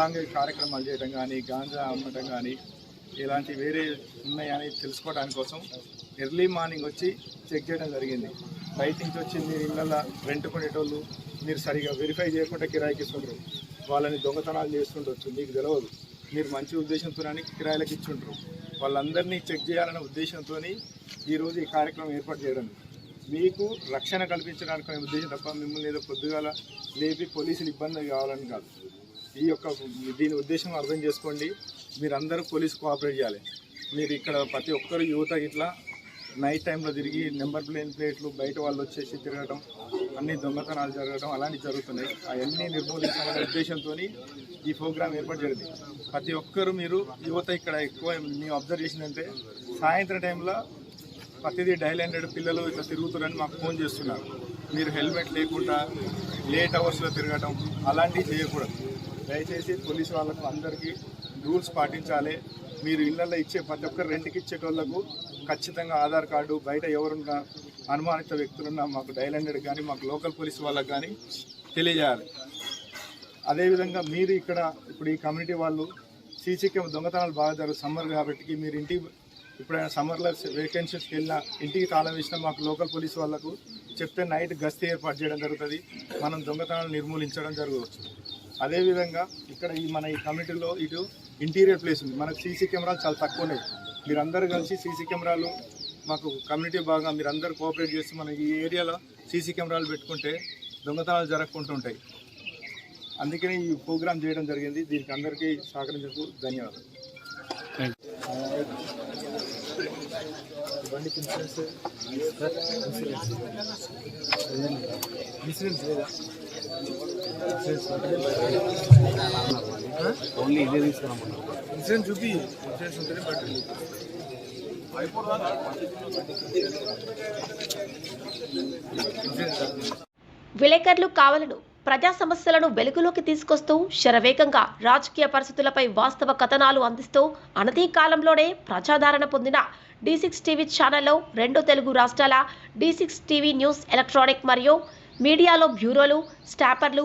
సాంఘిక అసాంఘిక కార్యక్రమాలు చేయడం కానీ గాంజా అమ్మటం కానీ ఇలాంటి వేరే ఉన్నాయని తెలుసుకోవడానికి కోసం ఎర్లీ మార్నింగ్ వచ్చి చెక్ చేయడం జరిగింది. బయట నుంచి వచ్చి మీరు ఇళ్ళ రెంట్ కొనేటోళ్ళు మీరు సరిగా వెరిఫై చేయకుండా కిరాయికి ఇస్తుండ్రు. వాళ్ళని దొంగతనాలు చేస్తుండొచ్చు మీకు తెలియదు మీరు మంచి ఉద్దేశంతోనే కిరాయిలకు ఇచ్చుంటారు వాళ్ళందరినీ చెక్ చేయాలనే ఉద్దేశంతో ఈరోజు ఈ కార్యక్రమం ఏర్పాటు చేయడం. మీకు రక్షణ కల్పించడానికి ఉద్దేశం తప్ప మిమ్మల్ని ఏదో పొద్దుగాల లేపి పోలీసులు ఇబ్బంది కావాలని కాదు. ఈ యొక్క దీని ఉద్దేశం అర్థం చేసుకోండి. మీరందరూ పోలీస్ కోఆపరేట్ చేయాలి. మీరు ఇక్కడ ప్రతి ఒక్కరు యువత ఇట్లా నైట్ టైంలో తిరిగి నెంబర్ ప్లేన్ ప్లేట్లు బయట వాళ్ళు వచ్చేసి తిరగడం అన్ని దొంగతనాలు జరగడం అలాంటివి జరుగుతున్నాయి. అవన్నీ నిర్మూలించాలనే ఉద్దేశంతో ఈ ప్రోగ్రాం ఏర్పాటు జరిగింది. ప్రతి ఒక్కరు మీరు యువత ఇక్కడ ఎక్కువ మేము అబ్జర్వ్ చేసిందంటే సాయంత్రం టైంలో ప్రతిదీ డైల్ హండ్రెడ్ పిల్లలు ఇట్లా తిరుగుతున్నారని మాకు ఫోన్ చేస్తున్నారు. మీరు హెల్మెట్ లేకుండా లేట్ అవర్స్లో తిరగడం అలాంటివి చేయకూడదు. దయచేసి పోలీసు వాళ్ళకు అందరికీ రూల్స్ పాటించాలి. మీరు ఇళ్ళల్లో ఇచ్చే ప్రతి ఒక్కరు రెంట్కి ఇచ్చేటోళ్ళకు ఖచ్చితంగా ఆధార్ కార్డు బయట ఎవరున్నా అనుమానిత వ్యక్తులున్నా మాకు డైల్ హండ్రెడ్ కానీ మాకు లోకల్ పోలీస్ వాళ్ళకు కానీ తెలియజేయాలి. అదేవిధంగా మీరు ఇక్కడ ఇప్పుడు ఈ కమ్యూనిటీ వాళ్ళు సీసీ కెమెరా దొంగతనాలు బాగా జరుగుతుంది సమ్మర్ కాబట్టి మీరు ఇంటికి ఇప్పుడైనా సమ్మర్లో వేకెన్సీస్కి వెళ్ళినా ఇంటికి తాళం వేసినా మాకు లోకల్ పోలీస్ వాళ్ళకు చెప్తే నైట్ గస్తీ ఏర్పాటు చేయడం జరుగుతుంది. మనం దొంగతనాలు నిర్మూలించడం జరగవచ్చు. అదేవిధంగా ఇక్కడ ఈ మన ఈ కమిటీలో ఇటు ఇంటీరియర్ ప్లేస్ ఉంది. మనకు సీసీ కెమెరాలు చాలా తక్కువ ఉన్నాయి మీరందరూ కలిసి సీసీ కెమెరాలు మాకు కమ్యూనిటీ బాగా మీరందరూ కోఆపరేట్ చేసి మన ఈ ఏరియాలో సీసీ కెమెరాలు పెట్టుకుంటే దొంగతనాలు జరగకుండా ఉంటాయి. అందుకని ఈ ప్రోగ్రామ్ చేయడం జరిగింది. దీనికి అందరికీ సహకరించకు ధన్యవాదాలు. ఇన్సూరెన్స్ ఇన్సూరెన్స్ లేదా? ఓన్లీ ఇదే తీసుకున్నాం ఇన్సూరెన్స్ చూపి ఇన్సూరెన్స్ ఉంటేనే విలేకరులు కావాలను ప్రజా సమస్యలను వెలుగులోకి తీసుకొస్తూ శరవేగంగా రాజకీయ పరిస్థితులపై వాస్తవ కథనాలు అందిస్తూ అనతి కాలంలోనే ప్రజాదరణ పొందిన డి సిక్స్ టీవీ ఛానల్లో రెండు తెలుగు రాష్ట్రాల D six TV news electronic మరియు మీడియాలో బ్యూరోలు స్టాపర్లు